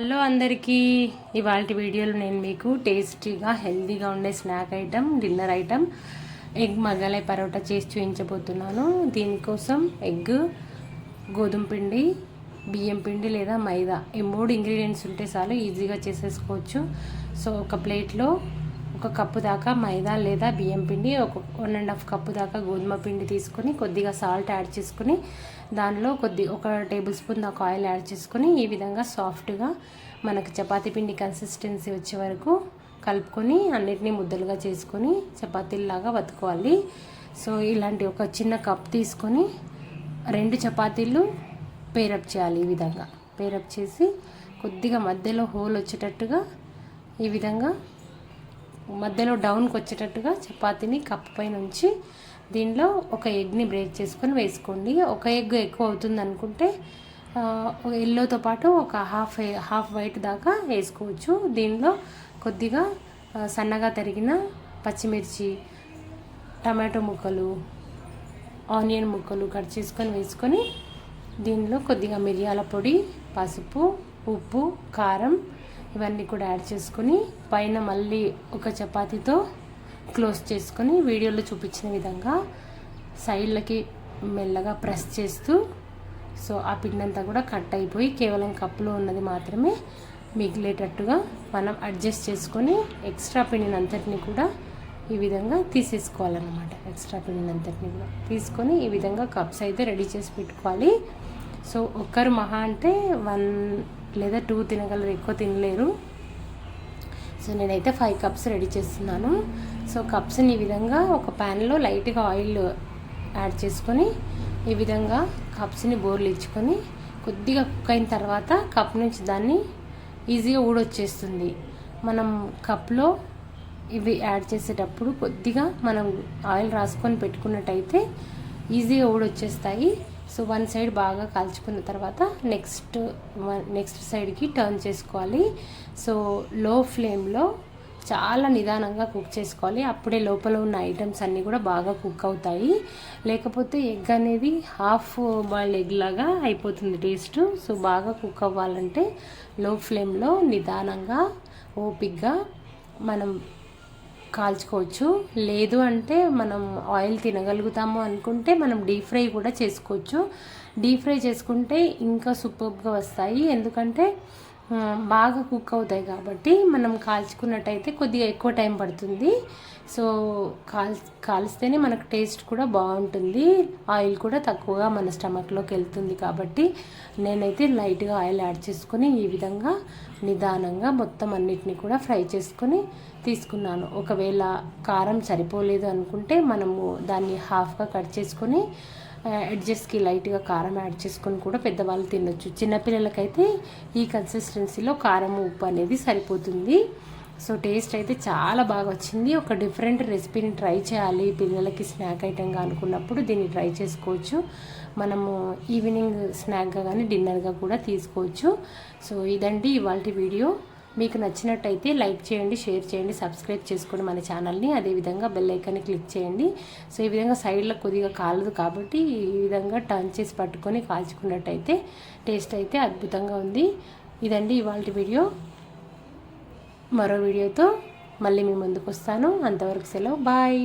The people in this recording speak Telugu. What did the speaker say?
హలో అందరికీ. ఇవాళ వీడియోలో నేను మీకు టేస్టీగా హెల్తీగా ఉండే snack item dinner item egg Mughlai parotta చేసి చూపించబోతున్నాను. దీనికోసం ఎగ్ గోధుమ పిండి బియ్యం పిండి లేదా మైదా. ఈ మూడు ఇంగ్రీడియంట్స్ ఉంటే చాలు ఈజీగా చేసేసుకోవచ్చు. సో ఒక ప్లేట్లో ఒక కప్పు దాకా మైదా లేదా బియ్యం పిండి ఒక వన్ అండ్ హాఫ్ కప్పు దాకా గోధుమ పిండి తీసుకొని కొద్దిగా సాల్ట్ యాడ్ చేసుకుని దానిలో కొద్ది ఒక టేబుల్ స్పూన్ దాకా ఆయిల్ యాడ్ చేసుకొని ఈ విధంగా సాఫ్ట్గా మనకు చపాతీ పిండి కన్సిస్టెన్సీ వచ్చే వరకు కలుపుకొని అన్నిటినీ ముద్దలుగా చేసుకొని చపాతీలాగా వతుకోవాలి సో ఇలాంటి ఒక చిన్న కప్ తీసుకొని రెండు చపాతీలు పేరప్ చేయాలి ఈ విధంగా. పేరప్ చేసి కొద్దిగా మధ్యలో హోల్ వచ్చేటట్టుగా ఈ విధంగా మధ్యలో డౌన్కి వచ్చేటట్టుగా చపాతీని కప్పు పైన ఉంచి దీనిలో ఒక ఎగ్ని బ్రేక్ చేసుకొని వేసుకోండి. ఒక ఎగ్ ఎక్కువ అవుతుంది అనుకుంటే ఎల్లోతో పాటు ఒక హాఫ్ హాఫ్ వైట్ దాకా వేసుకోవచ్చు. దీనిలో కొద్దిగా సన్నగా తరిగిన పచ్చిమిర్చి టమాటో ముక్కలు ఆనియన్ ముక్కలు కట్ చేసుకొని వేసుకొని దీనిలో కొద్దిగా మిరియాల పొడి పసుపు ఉప్పు కారం ఇవన్నీ కూడా యాడ్ చేసుకొని పైన మళ్ళీ ఒక చపాతీతో క్లోజ్ చేసుకొని వీడియోలో చూపించిన విధంగా సైడ్లకి మెల్లగా ప్రెస్ చేస్తూ సో ఆ పిండి అంతా కూడా కట్ అయిపోయి కేవలం కప్పులో ఉన్నది మాత్రమే మిగిలేటట్టుగా మనం అడ్జస్ట్ చేసుకొని ఎక్స్ట్రా పిండిని అంతటిని కూడా ఈ విధంగా తీసేసుకోవాలన్నమాట. ఎక్స్ట్రా పిండిని అంతటిని కూడా తీసుకొని ఈ విధంగా కప్స్ అయితే రెడీ చేసి పెట్టుకోవాలి. సో ఒక్కరు మహా అంటే వన్ లేదా టూ తినగలరు ఎక్కువ తినలేరు. సో నేనైతే ఫైవ్ కప్స్ రెడీ చేస్తున్నాను. సో కప్స్ని ఈ విధంగా ఒక ప్యాన్లో లైట్గా ఆయిల్ యాడ్ చేసుకొని ఈ విధంగా కప్స్ని బోర్లు ఇచ్చుకొని కొద్దిగా కుక్ అయిన తర్వాత కప్ నుంచి దాన్ని ఈజీగా ఊడొచ్చేస్తుంది. మనం కప్లో ఇవి యాడ్ చేసేటప్పుడు కొద్దిగా మనం ఆయిల్ రాసుకొని పెట్టుకున్నట్టయితే ఈజీగా ఊడొచ్చేస్తాయి. సో వన్ సైడ్ బాగా కాల్చుకున్న తర్వాత నెక్స్ట్ నెక్స్ట్ సైడ్కి టర్న్ చేసుకోవాలి. సో లో ఫ్లేమ్లో చాలా నిదానంగా కుక్ చేసుకోవాలి. అప్పుడే లోపల ఉన్న ఐటమ్స్ అన్నీ కూడా బాగా కుక్ అవుతాయి. లేకపోతే ఎగ్ అనేది హాఫ్ బాయిల్డ్ ఎగ్ లాగా అయిపోతుంది టేస్ట్. సో బాగా కుక్ అవ్వాలంటే లో ఫ్లేమ్లో నిదానంగా ఓపిక్గా మనం కాల్చుకోవచ్చు. లేదు అంటే మనం ఆయిల్ తినగలుగుతాము అనుకుంటే మనం డీప్ ఫ్రై కూడా చేసుకోవచ్చు. డీప్ ఫ్రై చేసుకుంటే ఇంకా సూపర్గా వస్తాయి. ఎందుకంటే బాగా కుక్ అవుతాయి కాబట్టి మనం కాల్చుకున్నట్టయితే కొద్దిగా ఎక్కువ టైం పడుతుంది. సో కాల్ కాల్స్తేనే మనకు టేస్ట్ కూడా బాగుంటుంది. ఆయిల్ కూడా తక్కువగా మన స్టమక్లోకి వెళ్తుంది కాబట్టి నేనైతే లైట్గా ఆయిల్ యాడ్ చేసుకొని ఈ విధంగా నిదానంగా మొత్తం అన్నిటిని కూడా ఫ్రై చేసుకొని తీసుకున్నాను. ఒకవేళ కారం సరిపోలేదు అనుకుంటే మనము దాన్ని హాఫ్గా కట్ చేసుకొని ఎడ్జెస్కి లైట్గా కారం యాడ్ చేసుకొని కూడా పెద్దవాళ్ళు తినొచ్చు. చిన్నపిల్లలకైతే ఈ కన్సిస్టెన్సీలో కారం ఉప్పు అనేది సరిపోతుంది. సో టేస్ట్ అయితే చాలా బాగా వచ్చింది. ఒక డిఫరెంట్ రెసిపీని ట్రై చేయాలి. పిల్లలకి స్నాక్ ఐటెంగా అనుకున్నప్పుడు దీన్ని ట్రై చేసుకోవచ్చు. మనము ఈవినింగ్ స్నాక్గా కానీ డిన్నర్గా కూడా తీసుకోవచ్చు. సో ఇదండి ఇవాళ వీడియో. మీకు నచ్చినట్టయితే లైక్ చేయండి షేర్ చేయండి సబ్స్క్రైబ్ చేసుకోండి మన ఛానల్ని. అదేవిధంగా బెల్ ఐకాన్ని క్లిక్ చేయండి. సో ఈ విధంగా సైడ్లో కొద్దిగా కాలదు కాబట్టి ఈ విధంగా టర్న్ చేసి పట్టుకొని కాల్చుకున్నట్టయితే టేస్ట్ అయితే అద్భుతంగా ఉంది. ఇదండి ఇవాళ వీడియో. మరో వీడియోతో మళ్ళీ మీ ముందుకు వస్తాను. అంతవరకు సెలవు. బాయ్.